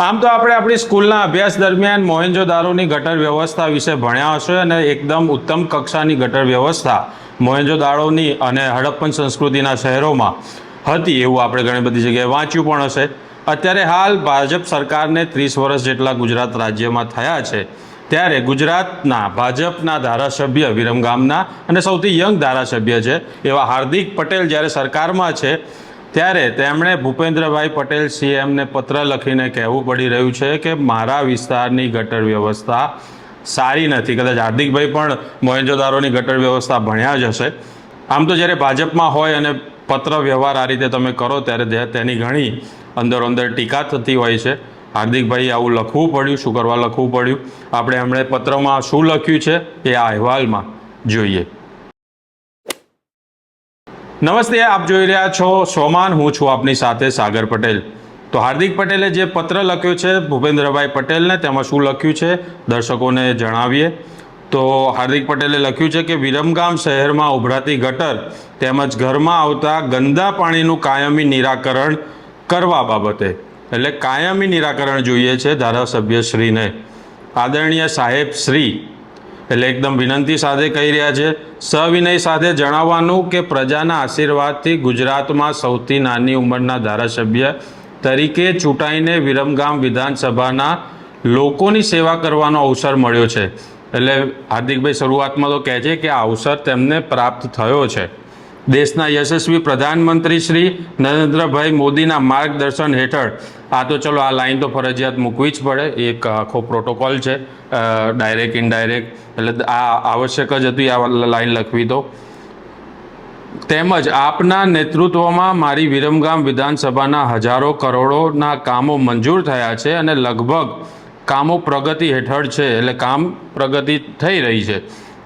આમ તો આપણે આપણી સ્કૂલના અભ્યાસ દરમિયાન મોહેન્જોદારોની ગટર વ્યવસ્થા વિશે ભણ્યા હશે અને એકદમ ઉત્તમ કક્ષાની ગટર વ્યવસ્થા મોહેન્જોદારોની અને હડપ્પન સંસ્કૃતિના શહેરોમાં હતી એવું આપણે ઘણી બધી જગ્યાએ વાંચ્યું પણ હશે. અત્યારે હાલ ભાજપ સરકારને ત્રીસ વર્ષ જેટલા ગુજરાત રાજ્યમાં થયા છે. ત્યારે ગુજરાતના ભાજપના ધારાસભ્ય વિરમગામના અને સૌથી યંગ ધારાસભ્ય છે એવા હાર્દિક પટેલ જ્યારે સરકારમાં છે ત્યારે તેમણે ભૂપેન્દ્રભાઈ પટેલ સીએમને પત્ર લખીને કહેવું પડી રહ્યું છે કે મારા વિસ્તારની ગટર વ્યવસ્થા સારી નથી. કદાચ હાર્દિકભાઈ પણ મોહેન્જોદારોની ગટર વ્યવસ્થા ભણ્યા જ હશે. આમ તો જ્યારે ભાજપમાં હોય અને પત્ર વ્યવહાર આ રીતે તમે કરો ત્યારે તેની ઘણી અંદરો અંદર ટીકા થતી હોય છે. હાર્દિકભાઈ આવું લખવું પડ્યું શું કરવા લખવું પડ્યું. આપણે એમણે પત્રમાં શું લખ્યું છે એ આ અહેવાલમાં જોઈએ. નમસ્તે, આપ જોઈ રહ્યા છો સોમાન, હું છું આપની સાથે સાગર પટેલ. તો હાર્દિક પટેલે જે પત્ર લખ્યો છે, ભૂપેન્દ્રભાઈ પટેલને, તેમાં શું લખ્યું છે, દર્શકોને જણાવીએ. તો હાર્દિક પટેલે લખ્યું છે કે, વિરમગામ શહેરમાં ઉભરાતી ગટર તેમજ ઘરમાં આવતા ગંદા પાણીનું કાયમી નિરાકરણ કરવા બાબતે. એટલે કાયમી નિરાકરણ જોઈએ છે ધારાસભ્યશ્રીને. આદરણીય સાહેબ શ્રી એટલે એકદમ વિનંતી સાથે કહી રહ્યા છે, સવિનય સાથે જણાવવાનું કે પ્રજાના આશીર્વાદથી ગુજરાતમાં સૌથી નાની ઉંમરના ધારાસભ્ય તરીકે ચૂંટાઈને વિરમગામ વિધાનસભાના લોકોની સેવા કરવાનો અવસર મળ્યો છે. એટલે હાર્દિકભાઈ, શરૂઆતમાં તો કહે છે કે આ અવસર તેમને પ્રાપ્ત થયો છે. દેશના યશસ્વી પ્રધાનમંત્રી શ્રી નરેન્દ્રભાઈ મોદીના માર્ગદર્શન હેઠળ. આ તો ચલો, આ લાઈન તો ફરજિયાત મૂકવી જ પડે. એક આખો પ્રોટોકોલ છે ડાયરેક્ટ ઇનડાયરેક્ટ એટલે આ આવશ્યક જ હતી, આ લાઈન લખવી તો. તેમજ આપના નેતૃત્વમાં મારી વિરમગામ વિધાનસભાના હજારો કરોડોના કામો મંજૂર થયા છે અને લગભગ કામો પ્રગતિ હેઠળ છે, એટલે કામ પ્રગતિ થઈ રહી છે.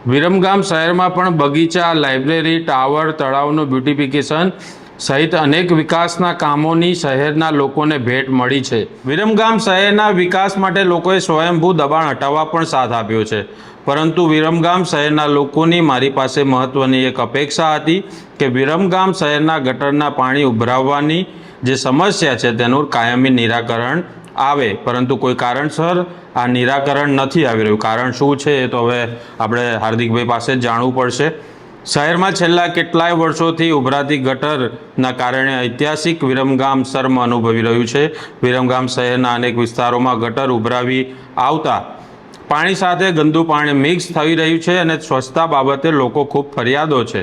વિરમગામ શહેરમાં પણ બગીચા, લાઇબ્રેરી, ટાવર, તળાવનું બ્યુટિફિકેશન સહિત અનેક વિકાસના કામોની શહેરના લોકોને ભેટ મળી છે. વિરમગામ શહેરના વિકાસ માટે લોકોએ સ્વયંભૂ દબાણ હટાવવા પણ સાથ આપ્યો છે. પરંતુ વિરમગામ શહેરના લોકોની મારી પાસે મહત્ત્વની એક અપેક્ષા હતી કે વિરમગામ શહેરના ગટરના પાણી ઉભરાવવાની જે સમસ્યા છે તેનું કાયમી નિરાકરણ આવે. પરંતુ કોઈ કારણસર આ નિરાકરણ નથી આવી રહ્યું. કારણ શું છે એ તો હવે આપણે હાર્દિકભાઈ પાસે જાણવું પડશે. શહેરમાં છેલ્લા કેટલાય વર્ષોથી ઉભરાતી ગટરના કારણે ઐતિહાસિક વિરમગામ શર્મ અનુભવી રહ્યું છે. વિરમગામ શહેરના અનેક વિસ્તારોમાં ગટર ઉભરાવી આવતા પાણી સાથે ગંદુ પાણી મિક્સ થઈ રહ્યું છે અને સ્વચ્છતા બાબતે લોકો ખૂબ ફરિયાદો છે.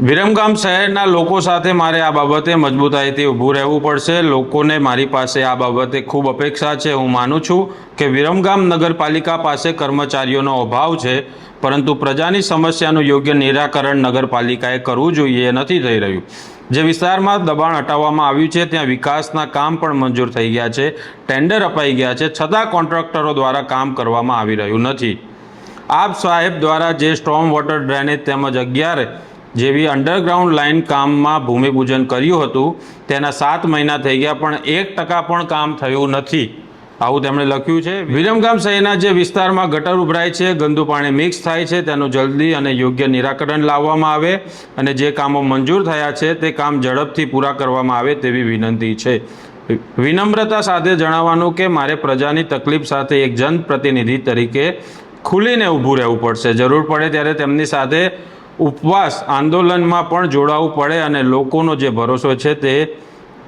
વિરમગામ શહેરના લોકો સાથે મારે આ બાબતે મજબૂતાઈથી ઊભું રહેવું પડશે. લોકોને મારી પાસે આ બાબતે ખૂબ અપેક્ષા છે. હું માનું છું કે વિરમગામ નગરપાલિકા પાસે કર્મચારીઓનો અભાવ છે, પરંતુ પ્રજાની સમસ્યાનું યોગ્ય નિરાકરણ નગરપાલિકાએ કરવું જોઈએ નથી થઈ રહ્યું. જે વિસ્તારમાં દબાણ હટાવવામાં આવ્યું છે, ત્યાં વિકાસના કામ પણ મંજૂર થઈ ગયા છે, ટેન્ડર અપાઈ ગયા છે, છતાં કોન્ટ્રાક્ટરો દ્વારા કામ કરવામાં આવી રહ્યું નથી. આપ સાહેબ દ્વારા જે સ્ટ્રોમ વોટર ડ્રેનેજ તેમજ અગિયાર જેવી અંડરગ્રાઉન્ડ લાઇન કામમાં ભૂમિપૂજન કર્યું હતું, તેના સાત મહિના થઈ ગયા, પણ એક ટકા પણ કામ થયું નથી. આવું તેમણે લખ્યું છે. વિરમગામ શહેરના જે વિસ્તારમાં ગટર ઉભરાય છે, ગંદુ પાણી મિક્સ થાય છે, તેનું જલ્દી અને યોગ્ય નિરાકરણ લાવવામાં આવે અને જે કામો મંજૂર થયા છે, તે કામ ઝડપથી પૂરા કરવામાં આવે તેવી વિનંતી છે. વિનમ્રતા સાથે જણાવવાનું કે મારે પ્રજાની તકલીફ સાથે એક જનપ્રતિનિધિ તરીકે ખુલીને ઊભું રહેવું પડશે. જરૂર પડે ત્યારે તેમની સાથે ઉપવાસ આંદોલનમાં પણ જોડાવું પડે અને લોકોનો જે ભરોસો છે તે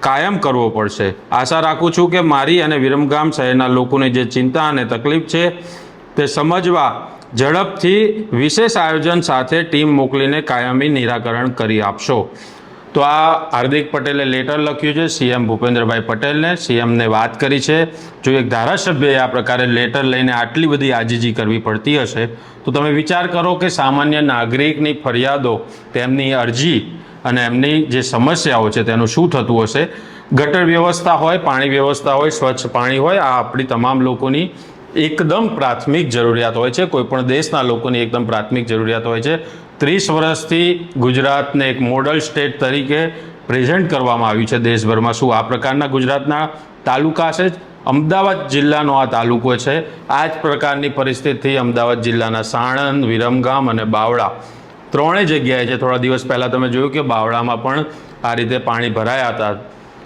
કાયમ કરવો પડશે. આશા રાખું છું કે મારી અને વિરમગામ શહેરના લોકોની જે ચિંતા અને તકલીફ છે તે સમજવા, ઝડપથી વિશેષ આયોજન સાથે ટીમ મોકલીને કાયમી નિરાકરણ કરી આપશો. તો આ હાર્દિક પટેલે લેટર લખ્યું છે. સીએમ ભૂપેન્દ્રભાઈ પટેલને સીએમને વાત કરી છે. જો એક ધારાસભ્યએ આ પ્રકારે લેટર લઈને આટલી બધી આજીજી કરવી પડતી હશે, તો તમે વિચાર કરો કે સામાન્ય નાગરિકની ફરિયાદો, તેમની અરજી અને એમની જે સમસ્યાઓ છે, તેનું શું થતું હશે? ગટર વ્યવસ્થા હોય, પાણી વ્યવસ્થા હોય, સ્વચ્છ પાણી હોય, આ આપણી તમામ લોકોની એકદમ પ્રાથમિક જરૂરિયાત હોય છે. કોઈ પણ દેશના લોકોની એકદમ પ્રાથમિક જરૂરિયાત હોય છે. ત્રીસ વર્ષથી ગુજરાતને એક મોડલ સ્ટેટ તરીકે પ્રેઝન્ટ કરવામાં આવ્યું છે દેશભરમાં. શું આ પ્રકારના ગુજરાતના તાલુકા છે? અમદાવાદ જિલ્લાનો આ તાલુકો છે. આ જ પ્રકારની પરિસ્થિતિ અમદાવાદ જિલ્લાના સાણંદ, વિરમગામ અને બાવળા. ત્રણેય જગ્યાએ છે. થોડા દિવસ પહેલાં તમે જોયું કે બાવળામાં પણ આ રીતે પાણી ભરાયા હતા.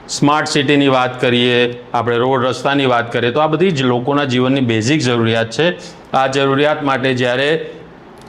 સ્માર્ટ સિટીની વાત કરીએ, આપણે રોડ રસ્તાની વાત કરીએ, તો આ બધી જ લોકોના જીવનની બેઝિક જરૂરિયાત છે. આ જરૂરિયાત માટે જ્યારે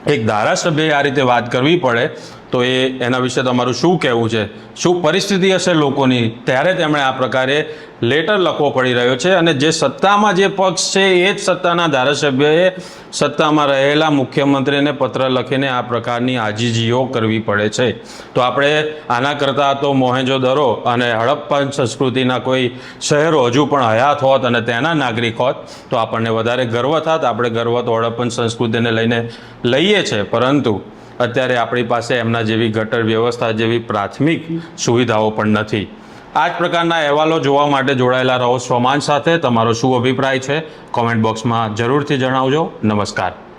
એક ધારાસભ્યએ આ રીતે વાત કરવી પડે તો એ એના વિશે તમારું શું કહેવું છે? શું પરિસ્થિતિ હશે લોકોની? ત્યારે તેમણે આ પ્રકારે લેટર લખવો પડી રહ્યો છે અને જે સત્તામાં જે પક્ષ છે એ જ સત્તાના ધારાસભ્યએ સત્તામાં રહેલા મુખ્યમંત્રીને પત્ર લખીને આ પ્રકારની આજીજીઓ કરવી પડે છે. તો આપણે આના કરતાં તો મોહેંજો દરો અને હડપ્પન સંસ્કૃતિના કોઈ શહેરો હજુ પણ હયાત હોત અને તેના નાગરિક હોત, તો આપણને વધારે ગર્વ થાત. આપણે ગર્વ તો હડપ્પન સંસ્કૃતિને લઈને લઈએ છે, પરંતુ અત્યારે આપણી પાસે એમના જેવી ગટર વ્યવસ્થા જેવી પ્રાથમિક સુવિધાઓ પણ નથી. આ જ પ્રકારના અહેવાલો જોવા માટે જોડાયેલા રહો સ્વમાન સાથે. તમારો શું અભિપ્રાય છે? કોમેન્ટ બોક્સમાં જરૂરથી જણાવજો. નમસ્કાર.